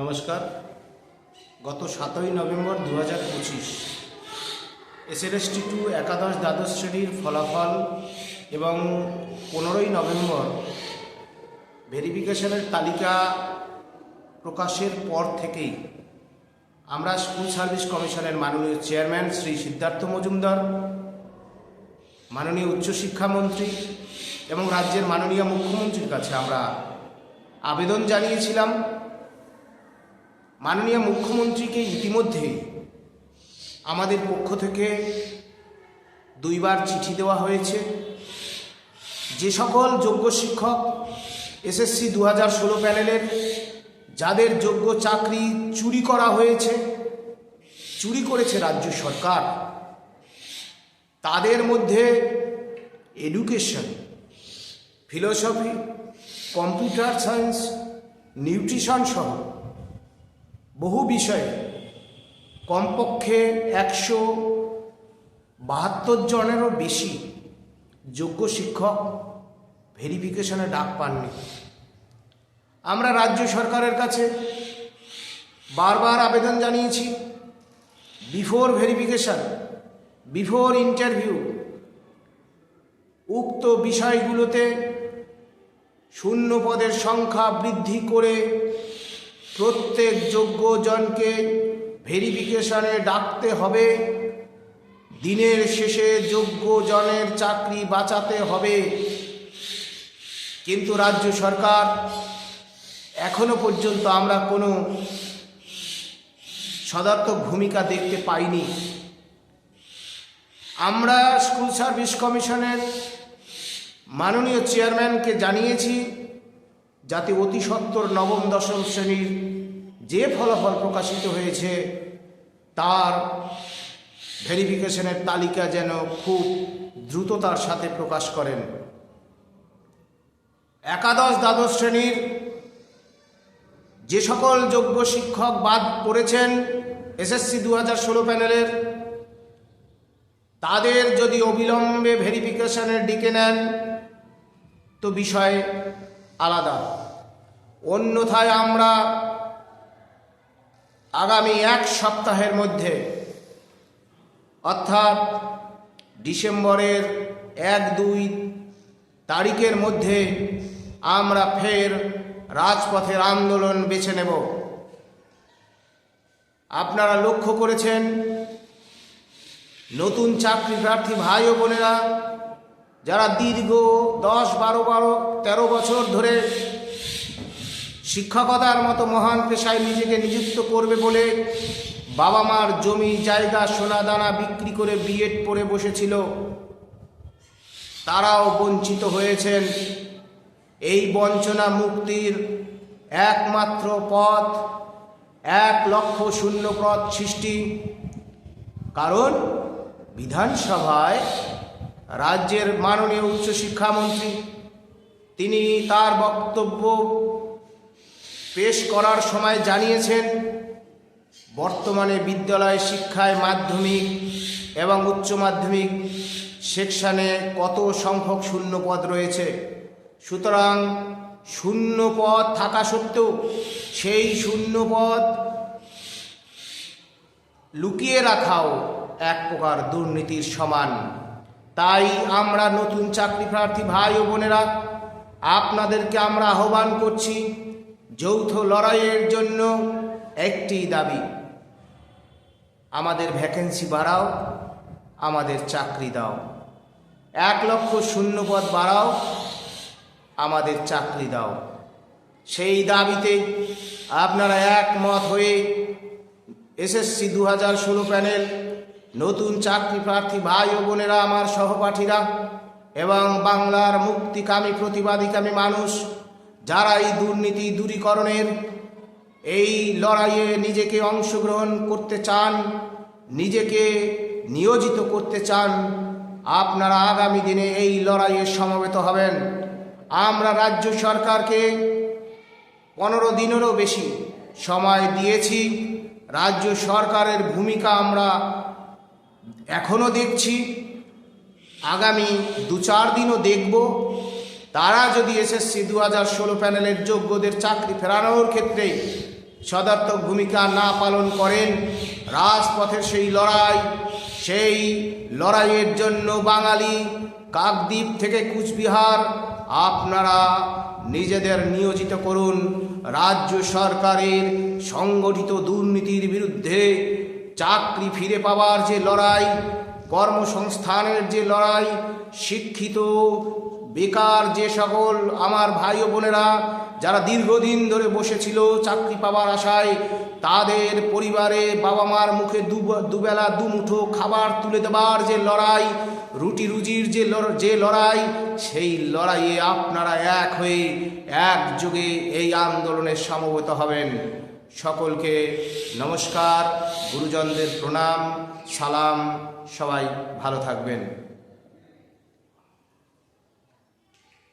নমস্কার। গত সাতই নভেম্বর দু হাজার পঁচিশ এসএলএসটি টু একাদশ দ্বাদশ শ্রেণির ফলাফল এবং পনেরোই নভেম্বর ভেরিফিকেশনের তালিকা প্রকাশের পর থেকেই আমরা স্কুল সার্ভিস কমিশনের মাননীয় চেয়ারম্যান শ্রী সিদ্ধার্থ মজুমদার, মাননীয় উচ্চশিক্ষামন্ত্রী এবং রাজ্যের মাননীয় মুখ্যমন্ত্রীর কাছে আমরা আবেদন জানিয়েছিলাম। মাননীয় মুখ্যমন্ত্রীকে ইতিমধ্যেই আমাদের পক্ষ থেকে দুইবার চিঠি দেওয়া হয়েছে। যে সকল যোগ্য শিক্ষক এসএসসি দু হাজার ষোলো প্যানেলের, যাদের যোগ্য চাকরি চুরি করা হয়েছে, চুরি করেছে রাজ্য সরকার, তাদের মধ্যে education, philosophy, computer science, nutrition সহ বহু বিষয়ে কমপক্ষে একশো বাহাত্তর জনেরও বেশি যোগ্য শিক্ষক ভেরিফিকেশনে ডাক পাননি। আমরা রাজ্য সরকারের কাছে বারবার আবেদন জানিয়েছি, বিফোর ভেরিফিকেশন, বিফোর ইন্টারভিউ উক্ত বিষয়গুলোতে শূন্য পদের সংখ্যা বৃদ্ধি করে প্রত্যেক যোগ্যজনকে ভেরিফিকেশনে ডাকতে হবে। দিনের শেষে যোগ্যজনের চাকরি বাঁচাতে হবে। কিন্তু রাজ্য সরকার এখনও পর্যন্ত আমরা কোনো সদার্থক ভূমিকা দেখতে পাইনি। আমরা স্কুল সার্ভিস কমিশনের মাননীয় চেয়ারম্যানকে জানিয়েছি। যাতে অতি সত্বর নবম, দশম শ্রেণির যে ফলাফল প্রকাশিত হয়েছে, তার ভেরিফিকেশনের তালিকা যেন খুব দ্রুততার সাথে প্রকাশ করেন। একাদশ, দ্বাদশ শ্রেণির যে সকল যোগ্য শিক্ষক বাদ পড়েছেন এসএসসি দু হাজার ষোলো প্যানেলের, তাদের যদি অবিলম্বে ভেরিফিকেশনের ডিকে নেন, তো বিষয় আলাদা। অন্যথায় আমরা আগামী এক সপ্তাহের মধ্যে, অর্থাৎ ডিসেম্বরের এক, দুই তারিখের মধ্যে আমরা ফের রাজপথের আন্দোলন বেছে নেব। আপনারা লক্ষ্য করেছেন, নতুন চাকরি প্রার্থী ভাই ও বোনেরা যারা দীর্ঘ দশ, বারো বারো, তেরো বছর ধরে শিক্ষকতার মতো মহান পেশায় নিজেকে নিযুক্ত করবে বলে বাবা মার জমি, জায়গা, সোনা, দানা বিক্রি করে বিএড পড়ে বসেছিল, তারাও বঞ্চিত হয়েছেন। এই বঞ্চনা মুক্তির একমাত্র পথ, এক লক্ষ শূন্য পথ সৃষ্টি। কারণ বিধানসভায় রাজ্যের মাননীয় উচ্চশিক্ষামন্ত্রী তিনি তার বক্তব্য পেশ করার সময় জানিয়েছেন, বর্তমানে বিদ্যালয় শিক্ষায় মাধ্যমিক এবং উচ্চ মাধ্যমিক সেকশানে কত সংখ্যক শূন্য পদ রয়েছে? সুতরাং শূন্য পদ থাকা সত্ত্বেও সেই শূন্য পদ লুকিয়ে রাখাও এক প্রকার দুর্নীতির সমান। তাই আমরা নতুন চাকরি প্রার্থী ভাই ও বোনেরা, আপনাদেরকে আমরা আহ্বান করছি যৌথ লড়াইয়ের জন্য একটি দাবি। আমাদের ভ্যাকেন্সি বাড়াও, আমাদের চাকরি দাও। এক লক্ষ শূন্য পদ বাড়াও, আমাদের চাকরি দাও। সেই দাবিতে আপনারা একমত হয়ে এসএসসি দু হাজার ষোলো প্যানেল নতুন চাকরি প্রার্থী ভাই ও বোনেরা, আমার সহপাঠীরা এবং বাংলার মুক্তিকামী, প্রতিবাদীকামী মানুষ, যারা এই দুর্নীতি দূরীকরণের এই লড়াইয়ে নিজেকে অংশগ্রহণ করতে চান, নিজেকে নিয়োজিত করতে চান, আপনারা আগামী দিনে এই লড়াইয়ে সমবেত হবেন। আমরা রাজ্য সরকারকে পনেরো দিনেরও বেশি সময় দিয়েছি। রাজ্য সরকারের ভূমিকা আমরা এখনও দেখছি। আগামী দু চার দিনও দেখব। তারা যদি এসএসসি দু হাজার ষোলো প্যানেলের যোগ্যদের চাকরি ফেরানোর ক্ষেত্রে সদার্থক ভূমিকা না পালন করেন, রাজপথের সেই লড়াই, সেই লড়াইয়ের জন্য বাঙালি কাকদ্বীপ থেকে কুচবিহার আপনারা নিজেদের নিয়োজিত করুন। রাজ্য সরকারের সংগঠিত দুর্নীতির বিরুদ্ধে চাকরি ফিরে পাওয়ার যে লড়াই, কর্মসংস্থানের যে লড়াই, শিক্ষিত, বেকার যে সকল আমার ভাই ও বোনেরা যারা দীর্ঘদিন ধরে বসেছিল চাকরি পাওয়ার আশায়, তাদের পরিবারে বাবা মার মুখে দুবেলা দুমুঠো খাবার তুলে দেবার যে লড়াই, রুটি রুজির যে যে লড়াই, সেই লড়াইয়ে আপনারা এক হয়ে একযোগে এই আন্দোলনে সমবেত হবেন। সকলকে নমস্কার গুরুজনদের প্রণাম সালাম সবাই ভালো থাকবেন।